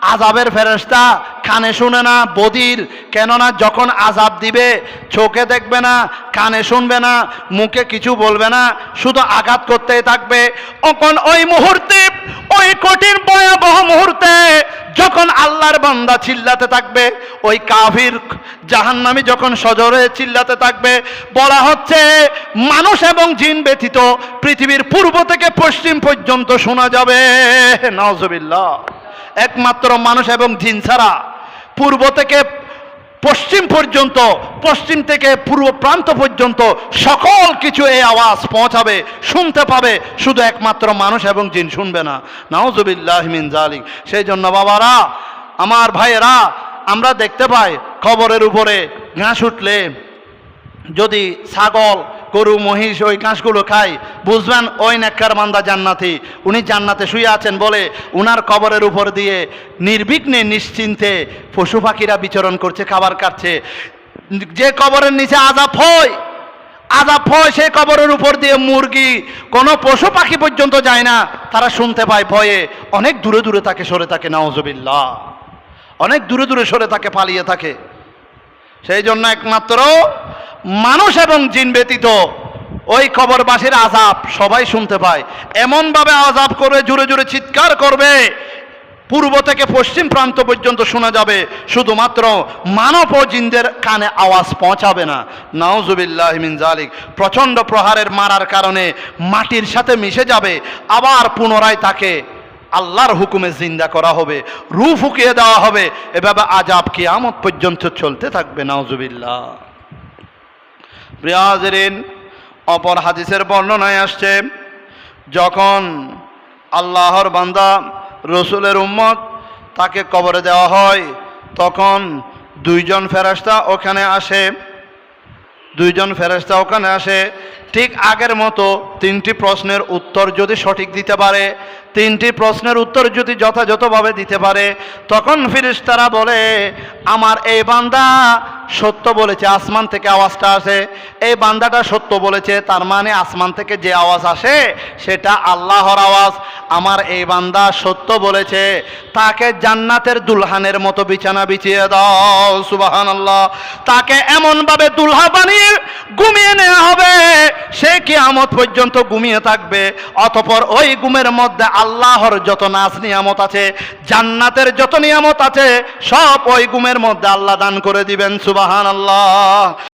আজাবের ফেরেস্তা কানে শুনে না, বদির। কেননা যখন আজাব দিবে, চোখে দেখবে না, কানে শুনবে না, মুখে কিছু বলবে না, শুধু আঘাত করতেই থাকবে। তখন ওই মুহূর্তে, ওই কঠিন ভয়াবহ মুহূর্তে যখন আল্লাহর বান্দা চিল্লাতে থাকবে, ওই কাফির জাহান্নামী যখন সজরে চিল্লাতে থাকবে, বলা হচ্ছে, মানুষ এবং জিন ব্যতীত পৃথিবীর পূর্ব থেকে পশ্চিম পর্যন্ত শোনা যাবে। নজবিল্লা একমাত্র মানুষ এবং জিন ছাড়া। পূর্ব থেকে পশ্চিম পর্যন্ত, পশ্চিম থেকে পূর্ব প্রান্ত পর্যন্ত সকল কিছু এই আওয়াজ পৌঁছাবে, শুনতে পাবে। শুধু একমাত্র মানুষ এবং জিন শুনবে না। নাওজুবিল্লাহ মিন জালিক সেই জন্য বাবারা, আমার ভাইয়েরা, আমরা দেখতে পাই খবরের উপরে ঘাস উঠলে। যদি ছাগল গরু, মহিষ, ওই ঘাসগুলো খায় বুঝবেন, ওই নেককার মান্দা জান্নাতি। উনি জান্নাতে শুয়ে আছেন বলে উনার কবরের উপর দিয়ে নির্বিঘ্নে, নিশ্চিন্তে পশু পাখিরা বিচরণ করছে, খাবার কাটছে। যে কবরের নিচে আজাব হয় আজাব হয়, সেই কবরের উপর দিয়ে মুরগি, কোনো পশু পাখি পর্যন্ত যায় না। তারা শুনতে পায় ভয়ে, অনেক দূরে দূরে তাকে সরে থাকে নওজবিল্লা অনেক দূরে দূরে সরে থাকে পালিয়ে থাকে। সেই জন্য একমাত্র মানুষ এবং জিন ব্যতীত ওই কবরবাসীর আজাব সবাই শুনতে পায়। এমনভাবে আজাব করে জুড়ে জুড়ে চিৎকার করবে, পূর্ব থেকে পশ্চিম প্রান্ত পর্যন্ত শোনা যাবে, শুধুমাত্র মানব ও জিনদের কানে আওয়াজ পৌঁছাবে না। নাওজুবিল্লাহ মিন জালিক প্রচণ্ড প্রহারের মারার কারণে মাটির সাথে মিশে যাবে, আবার পুনরায় তাকে আল্লাহর হুকুমে জিন্দা করা হবে রু ফুকিয়ে দেওয়া হবে। এভাবে আজাব কিয়ামত পর্যন্ত চলতে থাকবে নাওজুবিল্লাহ প্রিয়াজরিন, অপর হাদিসের বর্ণনায় আসছে, যখন আল্লাহর বান্দা রসুলের উম্মত তাকে কবরে দেওয়া হয়, তখন দুইজন ফেরাস্তা ওখানে আসে। দুইজন ফেরাস্তা ওখানে আসে ঠিক আগের মতো তিনটি প্রশ্নের উত্তর যদি সঠিক দিতে পারে, তিনটি প্রশ্নের উত্তর যদি যথাযথভাবে দিতে পারে, তখন ফিরিস্তারা বলে, আমার এই বান্দা সত্য বলেছে, আসমান থেকে আওয়াজটা আসে। এই বান্দাটা সত্য বলেছে, তার মানে আসমান থেকে যে আওয়াজ আসে, সেটা আল্লাহর আওয়াজ। আমার এই বান্দা সত্য বলেছে, তাকে জান্নাতের দুলহানের মতো বিছানা বিছিয়ে দাও সুবাহান আল্লাহ তাকে এমনভাবে দুলহা বানিয়ে ঘুমিয়ে নেওয়া হবে সে কি আমত পর্যন্ত ঘুমিয়ে থাকবে, অতপর ওই ঘুমের মধ্যে আল্লাহর যত নাচ নিয়ামত আছে, জান্নাতের যত নিয়ামত আছে, সব ওই ঘুমের মধ্যে আল্লাহ দান করে দিবেন সুবাহান আল্লাহ